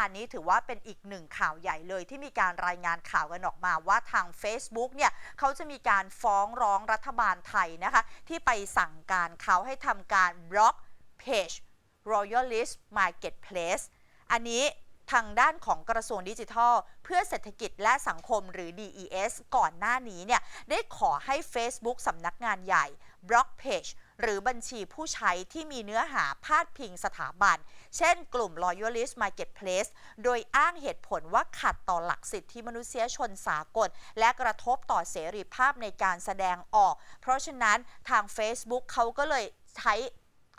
านนี้ถือว่าเป็นอีกหนึ่งข่าวใหญ่เลยที่มีการรายงานข่าวกันออกมาว่าทาง Facebook เนี่ยเขาจะมีการฟ้องร้องรัฐบาลไทยนะคะ ที่ไปสั่งการเขาให้ทำการบล็อกเพจ Royalist Marketplace อันนี้ทางด้านของกระทรวงดิจิทัล เพื่อเศรษฐกิจและสังคมหรือ DES ก่อนหน้านี้เนี่ยได้ขอให้ Facebook สำนักงานใหญ่บล็อกเพจ หรือบัญชีผู้ใช้ที่มีเนื้อหาพาดพิงสถาบัน เช่นกลุ่ม Loyalist Marketplace โดยอ้างเหตุผลว่าขัดต่อหลักสิทธิมนุษยชนสากล และกระทบต่อเสรีภาพในการแสดงออก เพราะฉะนั้นทาง Facebook เขาก็เลยใช้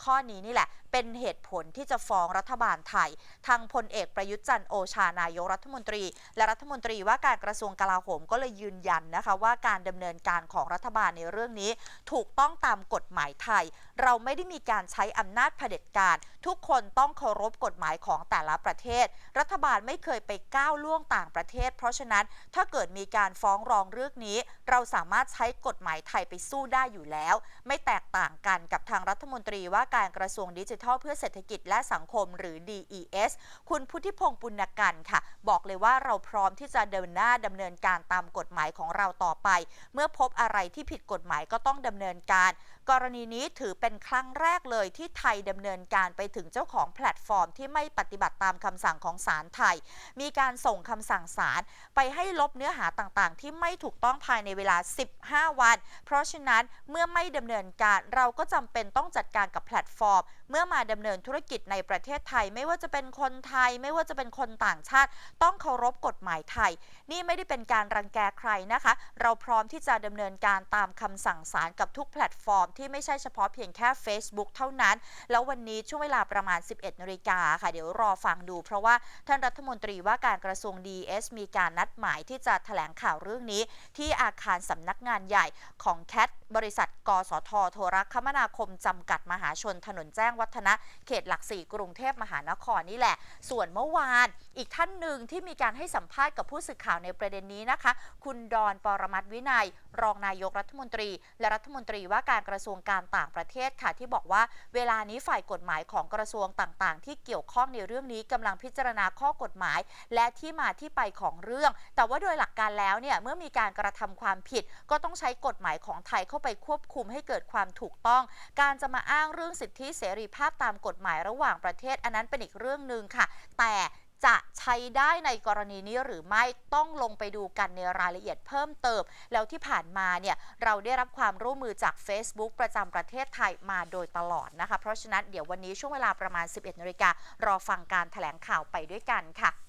ข้อนี้นี่แหละเป็นเหตุผลที่จะฟ้องรัฐบาลไทย ทางพลเอกประยุทธ์จันทร์โอชานายกรัฐมนตรี และรัฐมนตรีว่าการกระทรวงกลาโหมก็เลยยืนยันนะคะว่าการดำเนินการของรัฐบาลในเรื่องนี้ ถูกต้องตามกฎหมายไทย เราไม่ได้มีการใช้อำนาจเผด็จการ ทุกคนต้องเคารพกฎหมายของแต่ละประเทศ รัฐบาลไม่เคยไปก้าวล่วงต่างประเทศ เพราะฉะนั้นถ้าเกิดมีการฟ้องร้องเรื่องนี้ เราสามารถใช้กฎหมายไทยไปสู้ได้อยู่แล้ว ไม่แตกต่างกันกับทางรัฐมนตรีว่าการกระทรวงดิจิทัลเพื่อเศรษฐกิจและสังคมหรือ DES คุณพุทธิพงศ์ปุณกันค่ะ บอกเลยว่าเราพร้อมที่จะเดินหน้าดำเนินการตามกฎหมายของเราต่อไป เมื่อพบอะไรที่ผิดกฎหมายก็ต้องดำเนินการกรณีนี้ถือเป็นครั้งแรกเลยที่ไทยดำเนินการไปถึงเจ้าของแพลตฟอร์มที่ไม่ปฏิบัติตามคำสั่งของศาลไทย มีการส่งคำสั่งศาลไปให้ลบเนื้อหาต่างๆ ที่ไม่ถูกต้องภายในเวลา 15 วัน เพราะฉะนั้นเมื่อไม่ดำเนินการเราก็จำเป็นต้องจัดการกับแพลตฟอร์ม เมื่อมาดำเนินธุรกิจในประเทศไทย ไม่ว่าจะเป็นคนไทย ไม่ว่าจะเป็นคนต่างชาติ ต้องเคารพกฎหมายไทย นี่ไม่ได้เป็นการรังแกใครนะคะ เราพร้อมที่จะดำเนินการตามคำสั่งศาลกับทุกแพลตฟอร์มที่ไม่ใช่เฉพาะเพียงแค่ Facebook เท่านั้น แล้ววันนี้ช่วงเวลาประมาณ 11นาฬิกาค่ะ เดี๋ยวรอฟังดู เพราะว่าท่านรัฐมนตรีว่าการกระทรวงดิเอสมีการนัดหมายที่จะแถลงข่าวเรื่องนี้ ที่อาคารสำนักงานใหญ่ของแคท บริษัท กสทโทรคมนาคมจำกัดมหาชนถนนแจ้งวัฒนะ เขตหลักสี่กรุงเทพมหานครนี่แหละ ส่วนเมื่อวานอีกท่านหนึ่งที่มีการให้สัมภาษณ์กับผู้สื่อข่าวในประเด็นนี้นะคะ คุณดอนปรมัตวินัย รองนายกรัฐมนตรี และรัฐมนตรีว่าการกระทรวงการต่างประเทศค่ะที่บอกว่าเวลานี้ฝ่ายกฎหมายของกระทรวงต่างๆ ที่เกี่ยวข้องในเรื่องนี้กำลังพิจารณาข้อกฎหมาย และที่มาที่ไปของเรื่อง แต่ว่าโดยหลักการแล้วเนี่ยเมื่อมีการกระทำความผิดก็ต้องใช้กฎหมายของไทยเข้าไปควบคุมให้เกิดความถูกต้อง การจะมาอ้างเรื่องสิทธิเสรีภาพตามกฎหมายระหว่างประเทศ อันนั้นเป็นอีกเรื่องหนึ่งค่ะ แต่จะใช้ได้ในกรณีนี้หรือไม่ต้องลงไปดูกันในรายละเอียดเพิ่มเติม แล้วที่ผ่านมาเนี่ยเราได้รับความร่วมมือจาก Facebook ประจำประเทศไทยมาโดยตลอดนะคะ เพราะฉะนั้นเดี๋ยววันนี้ช่วงเวลาประมาณ 11นาฬิการอฟังการถแถลงข่าวไปด้วยกันค่ะ